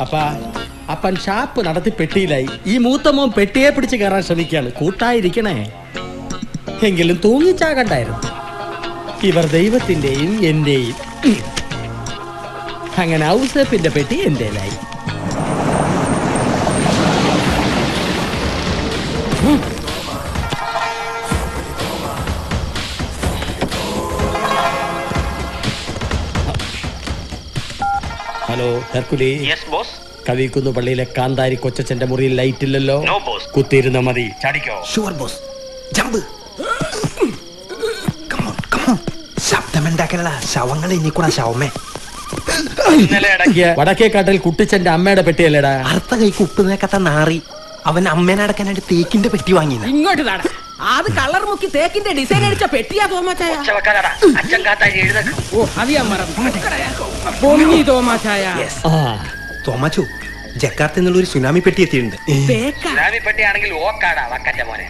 അപ്പ അപ്പൻ ഷാപ്പ് നടത്തി പെട്ടിയിലായി. ഈ മൂത്ത മോൻ പെട്ടിയെ പിടിച്ച് കയറാൻ ശ്രമിക്കുകയാണ്. കൂട്ടായിരിക്കണേ. എങ്കിലും തൂങ്ങിച്ചാകണ്ടായിരുന്നു ഇവർ ദൈവത്തിന്റെയും എന്റെയും അങ്ങനെ ഔസേപ്പിന്റെ പെട്ടി എന്റേലായി ഹലോ ഹെർക്കുലി. യെസ് ബോസ് കവിക്കുന്നു പള്ളിയിലെ കാന്താരി കൊച്ചച്ഛന്റെ മുറിയിൽ ലൈറ്റ് ഇല്ലല്ലോ? നോ ബോസ് കുത്തിയിരുന്ന മതി. ചാടിക്കോ. ഷുവർ ബോസ് ജമ്പ് ശബ്ദമുണ്ടാക്കലടാ ശവങ്ങൾ ഇനി കൂടാ ശവമേ. ഇന്നലെ ഇടയ്ക്ക് വടക്കേക്കാട്ടിൽ കുട്ടിച്ചന്റെ അമ്മയുടെ പെട്ടിയല്ലേടാ? അർത്ഥ കൈക്ക് ഉപ്പ് നേക്കത്ത നാറി. അവൻ അമ്മേനെ അടക്കാനായിട്ട് തേക്കിന്റെ പെട്ടി വാങ്ങിയത് ഇങ്ങോട്ട് അത് കളർ മുക്കി തേക്കിന്റെ ഡിസൈൻ അടിച്ച പെട്ടിയാ എഴുതക്ക്. ഓ അത് ഞാൻ മറന്നു പൊങ്ങി തോമാച്ചായ. ആ. തോമാച്ചു ജക്കാർത്ത് എന്നുള്ള ഒരു സുനാമി പെട്ടി എത്തിയിട്ടുണ്ട്. തേക്ക സുനാമി പെട്ടിയാണെങ്കിൽ ഓക്കാടാ വക്കന്റെ മോനെ.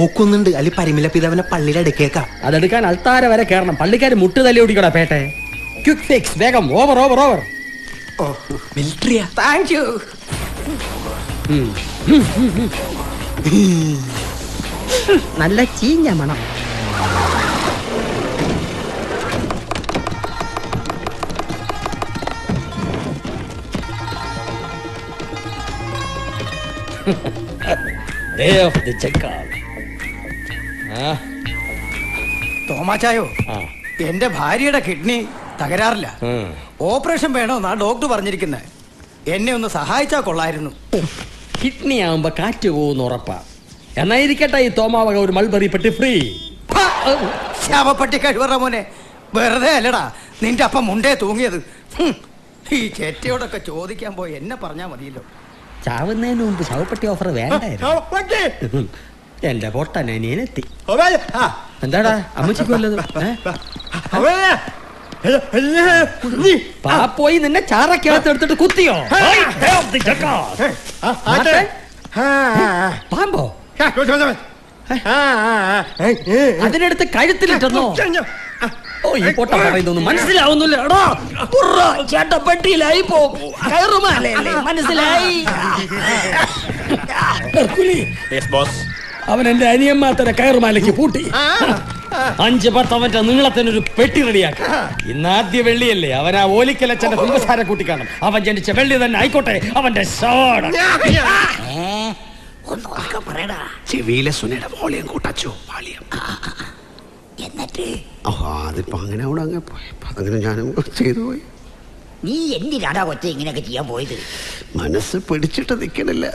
ഓക്കുന്നുണ്ട്. അല്ലെ പരിമില പിതാവിനെ പള്ളിയിൽ അടുക്കേക്കാം. അതെടുക്കാൻ അൾത്താര വരെ കയറണം. പള്ളിക്കാർ മുട്ട് തല്ലി ഓടിക്കടാ പേട്ടെ. ക്വിക്ക് ഫിക്സ് വേഗം. ഓവർ ഓവർ ഓവർ മിലിറ്ററിയാ താങ്ക് യു നല്ല ചീഞ്ഞ മണം. Of the Jackal. ആ, തോമാച്ചായോ ആ, എന്റെ ഭാര്യയുടെ കിഡ്നി തകരാറില്ല. ഉം. ഓപ്പറേഷൻ വേണമെന്നാ ഡോക്ടർ പറഞ്ഞിരിക്കുന്നത് എന്നെ ഒന്ന് സഹായിച്ചാ കൊള്ളായിരുന്നു. കിഡ്നി ആവുമ്പോ കാറ്റ് പോകുന്ന ഉറപ്പാ. എന്നാ ഇരിക്കട്ടെ ഈ തോമാവക ഒരു മൾബറി പെട്ടി ഫ്രീ? ഫ! ശവപ്പെട്ടി കഴിവറ മോനെ. വെറുതെ അല്ലടാ നിന്റെ അപ്പം മുണ്ടേ തൂങ്ങിയത്. ഹും. ഈ ചേറ്റയോടൊക്കെ ചോദിക്കാൻ പോയി എന്നെ പറഞ്ഞാ മതിയല്ലോ. ചാവുന്നതിന് മുമ്പ് ശവപ്പെട്ടി ഓഫർ വേണ്ടായിരുന്നു. എന്റെ പൊട്ടൻ അനിയനെത്തി. എന്താടാ അമ്മച്ചിക്ക് വല്ലതും? പാപ്പോയി നിന്നെ ചാറക്കകത്ത് എടുത്തിട്ട് കുത്തിയോ? പാമ്പോ? അതിനെടുത്ത് കഴുത്തിലിട്ടെന്നോ ഓ ഈ പൊട്ട പറയുന്നൊന്നും മനസ്സിലാവുന്നില്ല. എടാ ചേട്ട പെട്ടിയിലായി പോ. കയറുമാലയല്ലേ മനസ്സിലായി. ഹെർക്കുലി, അവൻ എന്റെ അനിയന്മാത്തനെ കയറുമാലയ്ക്ക് പൂട്ടി. അഞ്ച് പത്ത് അവന്റെ നീളത്തിനൊരു പെട്ടി റെഡിയാക്കി. ഇന്നാദ്യ ആദ്യ വെള്ളിയല്ലേ? അവൻ ആ ഓലിക്കലച്ചന്റെ കുമ്പസാര കൂട്ടി കാണും അവൻ ജനിച്ച വെള്ളി തന്നെ ആയിക്കോട്ടെ അവന്റെ ഷോട് ചെവിയിലെ സുനയുടെ വോളിയം കൂട്ടച്ചു വാളിയം. എന്നിട്ട്? അതിപ്പോ അങ്ങനെ അവിടെ അങ്ങനെ അതങ്ങനെ ഞാനും ചെയ്തു പോയി. നീ എന്തിനാടാ ഒറ്റ ഇങ്ങനെയൊക്കെ ചെയ്യാൻ പോയത്? മനസ്സ് പിടിച്ചിട്ട് നിൽക്കണില്ല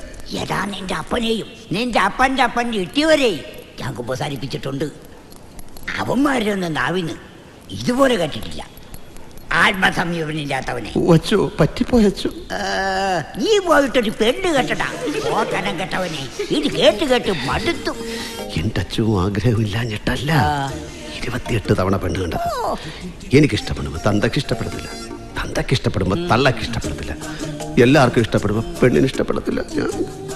ഏതാ നിന്റെ അപ്പനെയും നിന്റെ അപ്പന്റെ അപ്പൻ ഇട്ടിയവരെയും ഞാൻ കുമ്പസാരിപ്പിച്ചിട്ടുണ്ട്. അവന്മാരൊന്നും നാവിന്ന് ഇതുപോലെ കേട്ടിട്ടില്ല ആത്മസംയമനില്ലാത്തവനെ വച്ചു പറ്റിപ്പോയച്ചു. നീ പോയിട്ടൊരു പെണ്ണ് കെട്ടടാ. ഓക്കനം കെട്ടവനെ. ഇത് കേട്ട് കേട്ട് മടുത്തു. എന്റെ അച്ഛനും ആഗ്രഹമില്ലാഞ്ഞിട്ടല്ല ഇരുപത്തിയെട്ട് തവണ പെണ്ണ് കണ്ടത്. എനിക്കിഷ്ടപ്പെടുമ്പോ തന്തക്ക് ഇഷ്ടപ്പെടുന്നില്ല. തന്തക്ക് ഇഷ്ടപ്പെടുമ്പോ തള്ളക്ക് ഇഷ്ടപ്പെടുന്നില്ല. എല്ലാവർക്കും ഇഷ്ടപ്പെടുമ്പോ പെണ്ണിന് ഇഷ്ടപ്പെടത്തില്ല.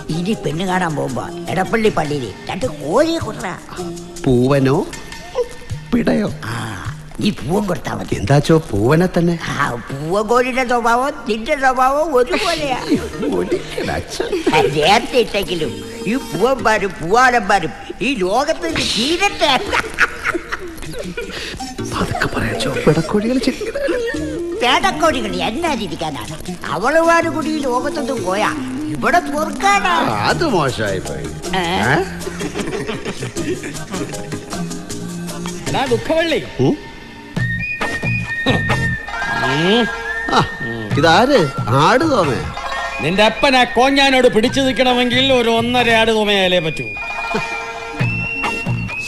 ഇനി പെണ്ണ് കാണാൻ പോകുമ്പോ എടപ്പള്ളി പള്ളിയിൽ രണ്ട് കോഴിയെ കൊണ്ട പൂവനോ? പിടയോ? ആ. നീ പൂവൻ കൊടുത്താൽ മതി. എന്താച്ചോ പൂവനെ തന്നെ? ആ പൂവകോഴിയുടെ സ്വഭാവം നിന്റെ സ്വഭാവം ഒരുപോലെയാ. നേരത്തെ ഇട്ടെങ്കിലും ഈ പൂവന്മാരും പൂവാലന്മാരും ഈ ലോകത്ത് തീരട്ടെ പേടക്കോടികൾ പറയാച്ചോ പിടക്കോഴികൾ ചിരിക്കണ പേടക്കോഴികൾ എന്നാ ജീവിക്കാനാണ് അവളുമാര് കൂടി ഈ ലോകത്തൊന്നും പോയാ ഇവിടെ പൊറുക്കാനാ അത് മോശമായി പോയി. ദുഃഖവള്ളി. ഇതാര്? ആട് തോമേ. നിന്റെ അപ്പൻ ആ കോഞ്ഞാനോട് പിടിച്ചു നിൽക്കണമെങ്കിൽ ഒരു ഒന്നര ആട് തോമയാലേ പറ്റൂ.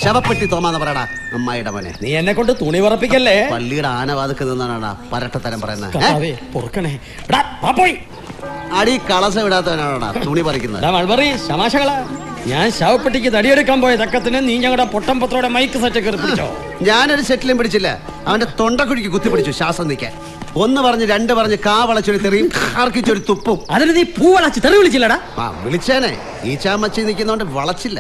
ശവപ്പെട്ടി തോമാന്ന് പറയടാ അമ്മായിടെ മോനെ. നീ എന്നെ കൊണ്ട് തുണി പറപ്പിക്കല്ലേ? പള്ളിയുടെ ആനവാദക്ക് നിന്നാണാ പരട്ടത്തരം പറയുന്നത് പൊറുക്കണേ. പാപ്പോയി അടി കളസ വിടാത്തവനാണോടാ തുണി പറിക്കുന്നത്? ശമാശകളാ. ഞാൻ ശവപ്പെട്ടിക്ക് തടിയെടുക്കാൻ പോയ തക്കത്തിന് നീ ഞങ്ങളുടെ പൊട്ടം പത്രോടെ മൈക്ക് സെറ്റ് കയറി പിടിച്ചോ? ഞാനൊരു സെറ്റിലും പിടിച്ചില്ല. അവന്റെ തൊണ്ടക്കുഴിക്ക് കുത്തി പിടിച്ചു ശ്വാസം നിൽക്കാൻ ഒന്ന് പറഞ്ഞ് രണ്ട് പറഞ്ഞ് കാ വളച്ചൊരു തെറിയും ആർക്കിച്ചൊരു തുപ്പും. അതിന് നീ പൂ വളച്ച് തെറി വിളിച്ചില്ലടാ? ആ വിളിച്ചേനെ. ഈ ചാമച്ചി നിൽക്കുന്നോണ്ട് വളച്ചില്ല.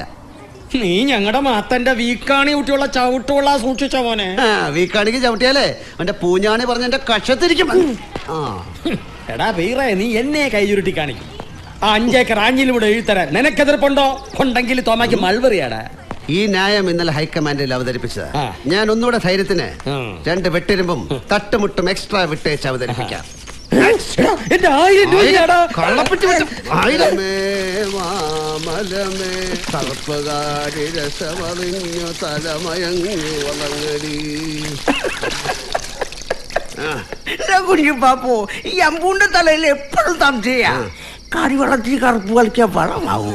നീ ഞങ്ങളുടെ മാത്തന്റെ വീക്കാണി കുട്ടിയുള്ള ചവിട്ടുള്ള സൂക്ഷിച്ച മോനെ? ആ വീക്കാണിക്ക് ചവിട്ടിയാലേ അവന്റെ പൂഞ്ഞാണി പറഞ്ഞ എന്റെ കഷത്തിരിക്കും ആ. എടാ വീറേ നീ എന്നെ കൈചുരുട്ടി കാണിക്കും. അഞ്ചേക്കർ ആഞ്ഞിലൂടെ എഴുത്തരാൻ. നിനക്കെതിർപ്പുണ്ടോ ഉണ്ടെങ്കിൽ തോമാക്ക് മൾവറിയാടാ. ഈ ന്യായം ഇന്നലെ ഹൈക്കമാൻഡിൽ അവതരിപ്പിച്ചത്. ഞാൻ ഒന്നുകൂടെ ധൈര്യത്തിന് രണ്ട് വെട്ടിരുമ്പും തട്ടുമുട്ടും എക്സ്ട്രാ വിട്ടേച്ച് അവതരിപ്പിക്കാം. എന്റെ ആയിരം രൂപയാടാ കള്ളപ്പെട്ടി വെച്ച ആയിരമേ മാമലമേ തളപ്പുകാരി രസമറിഞ്ഞു തലമയങ്ങി വളങ്ങടി. കുഞ്ഞു പാപ്പോ ഈ അമ്പൂന്റെ തലയിൽ എപ്പോഴും സംശയ. കറി വളർത്തി കറുപ്പ് കളിക്കാൻ വളമാവോ?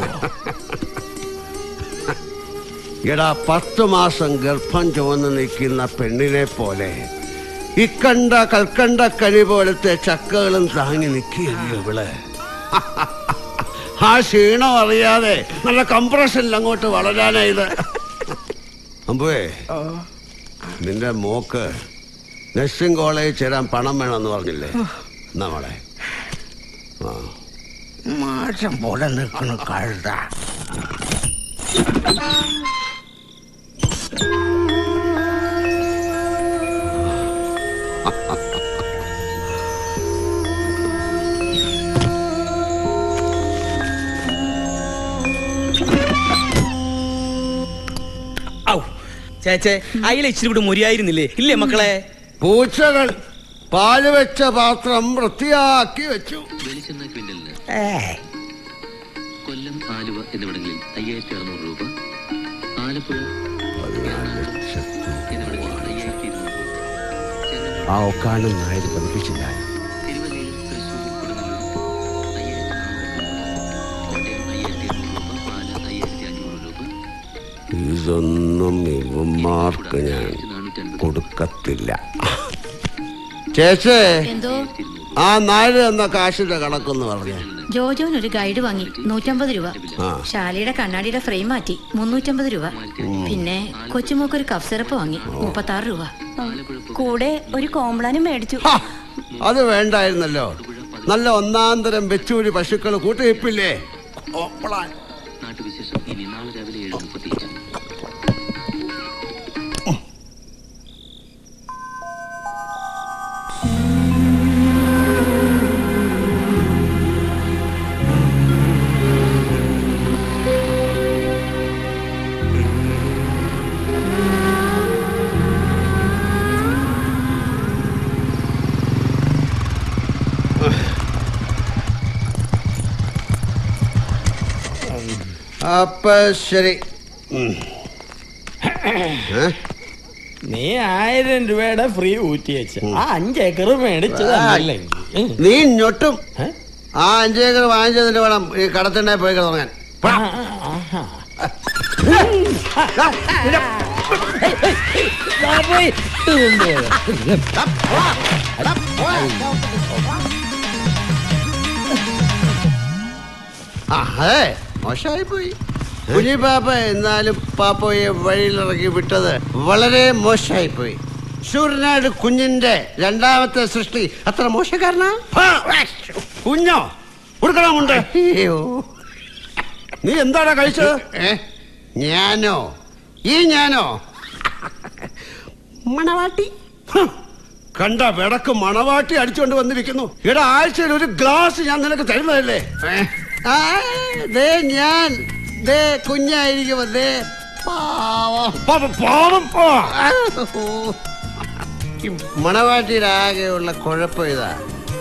എടാ പത്ത് മാസം ഗർഭം ചുവന്ന് നിൽക്കുന്ന പെണ്ണിനെ പോലെ ഇക്കണ്ട കൽക്കണ്ട കനി പോലത്തെ ചക്കകളും താങ്ങി നിൽക്കുകയല്ലേ ഇവൾ. ആ ക്ഷീണം അറിയാതെ നല്ല കംപ്രഷനിൽ അങ്ങോട്ട് വളരാനായത് അമ്പുവേ നിന്റെ മോക്ക് നഴ്സിംഗ് കോളേജിൽ ചേരാൻ പണം വേണമെന്ന് പറഞ്ഞില്ലേ? നമ്മളെ ആ. മാസം പോലെ നിൽക്കണ കഴുത. ചേച്ചേ അയില ഇച്ചിരി കൂടി മുരിയായിരുന്നില്ലേ? ഇല്ലേ മക്കളെ? പൂച്ചകൾ പാൽ വെച്ച പാത്രം വൃത്തിയാക്കി വെച്ചു. കൊല്ലം ആലുവ എന്നിവിടങ്ങളിൽ അയ്യായിരത്തി അറുന്നൂറ് രൂപ. ആലപ്പുഴ ആ നായർ പഠിപ്പിച്ചില്ല ഇതൊന്നും ഇവന്മാർക്ക് ഞാൻ കൊടുക്കത്തില്ല. ചേച്ചേ ആ നാഴ് എന്ന കാശിന്റെ കണക്കെന്ന് പറഞ്ഞ. ജോജോൻ ഒരു ഗൈഡ് വാങ്ങി. നൂറ്റമ്പത് രൂപ. ഷാലിയുടെ കണ്ണാടിയുടെ ഫ്രെയിം മാറ്റി. മുന്നൂറ്റമ്പത് രൂപ. പിന്നെ കൊച്ചുമോക്ക് ഒരു കഫ് സിറപ്പ് വാങ്ങി. മുപ്പത്തി ആറ് രൂപ. കൂടെ ഒരു കോംപ്ലാനും മേടിച്ചു. അത് വേണ്ടായിരുന്നല്ലോ. നല്ല ഒന്നാന്തരം തരം വെച്ചൂരി പശുക്കൾ കൂട്ടിയിപ്പില്ലേ ഓപ്പളാൻ അപ്പൊ ശരി. നീ ആയിരം രൂപയുടെ ഫ്രീ ഊറ്റി വെച്ച് ആ അഞ്ചേക്കർ മേടിച്ചതല്ലെങ്കിൽ. നീ ഞൊട്ടും. ആ അഞ്ചേക്കർ വാങ്ങിച്ചതിന്റെ വേണം ഈ കടത്തിണ്ടെ പോയി തുടങ്ങാൻ. അതെ. മോശമായി പോയി കുഞ്ഞി പാപ്പ എന്നാലും പാപ്പയെ വഴിയിലിറക്കി വിട്ടത് വളരെ മോശമായിപ്പോയി. ശൂരനാട് കുഞ്ഞിന്റെ രണ്ടാമത്തെ സൃഷ്ടി അത്ര മോശക്കാരനാ? കുഞ്ഞോ കൊടുക്കണമുണ്ട് നീ എന്താടാ കഴിച്ചത്? ഞാനോ? ഈ ഞാനോ? മണവാട്ടി. കണ്ട വിടക്ക് മണവാട്ടി അടിച്ചുകൊണ്ട് വന്നിരിക്കുന്നു. ഇവിടെ ആഴ്ചയിൽ ഒരു ഗ്ലാസ് ഞാൻ നിനക്ക് തരുന്നതല്ലേ? ദേ ഞാൻ ദേ കുഞ്ഞായിരിക്കും ദേ പാവം. പാവം മണവാട്ടിയുടെ ആകെയുള്ള കുഴപ്പം ഇതാ.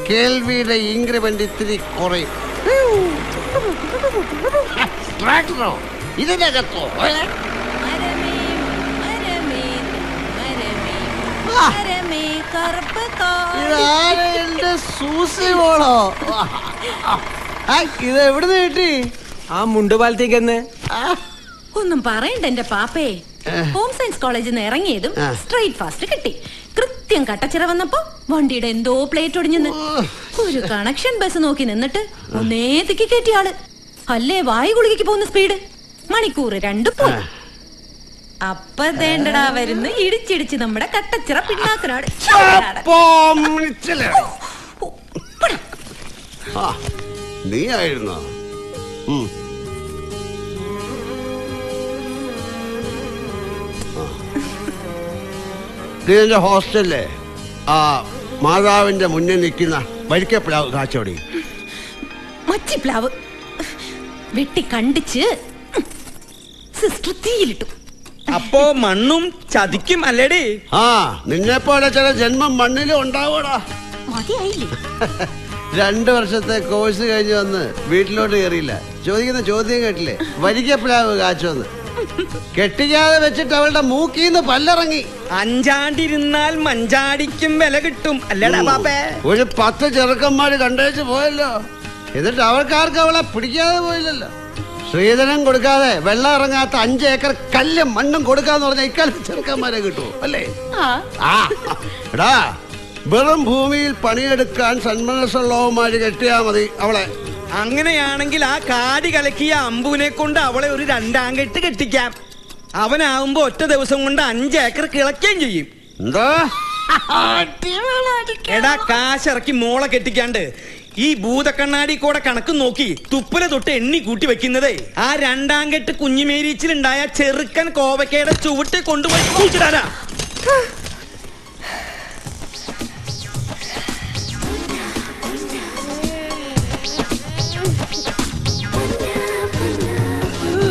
കേൾവിയുടെ ഇൻക്രിമെന്റ് ഇത്തിരി കുറയും. ട്രാക്ടറോ? ഇതിനകത്തോ? ഇതാരാ എന്റെ സൂസി ഇത് എവിടുന്ന് കിട്ടി? ആ മുണ്ടുപാലത്തേക്ക് എന്ന് ഒന്നും പറയണ്ട എന്റെ പാപ്പേ. ഹോം സയൻസ് കോളേജിൽ നിന്ന് ഇറങ്ങിയതും. സ്ട്രൈറ്റ് ഫാസ്റ്റ് കിട്ടി. കൃത്യം കട്ടച്ചിറ വന്നപ്പോ വണ്ടിയുടെ എന്തോ പ്ലേറ്റ് ഒടിഞ്ഞെന്ന് ഒരു കണക്ഷൻ ബസ് നോക്കി നിന്നിട്ട് ഒന്നേ തിക്കി കയറ്റിയ ആൾ. അല്ലേ വായു ഗുളികയ്ക്ക് പോകുന്ന സ്പീഡ് മണിക്കൂർ രണ്ടു പോയി. അപ്പതേണ്ടടാ തേണ്ടടാ വരുന്നു ഇടിച്ചിടിച്ച് നമ്മുടെ കട്ടച്ചിറ പിന്നാക്കനാട്. ആ, നീ ആയിരുന്നോ. നീ എന്റെ ഹോസ്റ്റലിലെ ആ മാതാവിന്റെ മുന്നിൽ നിൽക്കുന്ന വരിക്ക പ്ലാവ് കാച്ചോടി. മച്ചിപ്ലാവ് വെട്ടി കണ്ടിച്ച് സിസ്റ്റർ തീയിലിട്ടു. അപ്പോ മണ്ണും ചതിക്കും അല്ലേടി? ആ നിന്നെ പോലെ ചില ജന്മം മണ്ണിലും ഉണ്ടാവൂടാ മതിയായില്ലേ? രണ്ടു വർഷത്തെ കോഴ്സ് കഴിഞ്ഞ് വന്ന് വീട്ടിലോട്ട് കയറിയില്ല. ചോദിക്കുന്ന ചോദ്യം കേട്ടില്ലേ? വരിക്കപ്പിളാവ് കാച്ചോന്ന്. കെട്ടിക്കാതെ വെച്ചിട്ട് അവളുടെ മൂക്കീന്ന് പല്ലിറങ്ങി. അഞ്ചാണ്ടിരുന്നാൽ മഞ്ചാടിക്കും വില കിട്ടും. അല്ലടാ പാപ്പേ? ഒരു പത്ത് ചെറുക്കന്മാര് കണ്ടേച്ച് പോയല്ലോ. എന്നിട്ട് അവർക്കാർക്ക് അവളെ പിടിക്കാതെ പോയില്ലല്ലോ. ശ്രീധനം കൊടുക്കാതെ വെള്ളം ഇറങ്ങാത്ത അഞ്ച് ഏക്കർ കല്ലും മണ്ണും കൊടുക്കാന്ന് പറഞ്ഞ ഇക്കാലത്ത് ചെറുക്കന്മാരെ കിട്ടുമോ അല്ലേ? ആ എടാ വെറും ഭൂമിയിൽ പണിയെടുക്കാൻ സന്മനസ്സുള്ളവന്മാര് കെട്ടിയാ മതി അവളെ. അങ്ങനെയാണെങ്കിൽ ആ കാടി കലക്കിയ അമ്പുവിനെ കൊണ്ട് അവളെ ഒരു രണ്ടാം കെട്ട് കെട്ടിക്കാം. അവനാവുമ്പോ ഒറ്റ ദിവസം കൊണ്ട് അഞ്ച് ഏക്കർ കിളക്കുകയും ചെയ്യും. എന്താ? എടാ കാശിറക്കി മോളെ കെട്ടിക്കാണ്ട്. ഈ ഭൂതക്കണ്ണാടി കൂടെ കണക്ക് നോക്കി തുപ്പല തൊട്ട് എണ്ണി കൂട്ടി വെക്കുന്നതേ. ആ രണ്ടാം കെട്ട് കുഞ്ഞുമേരീച്ചിലുണ്ടായ ചെറുക്കൻ കോവക്കയുടെ ചുവട്ട് കൊണ്ടുപോയി കൂട്ടിടാനാ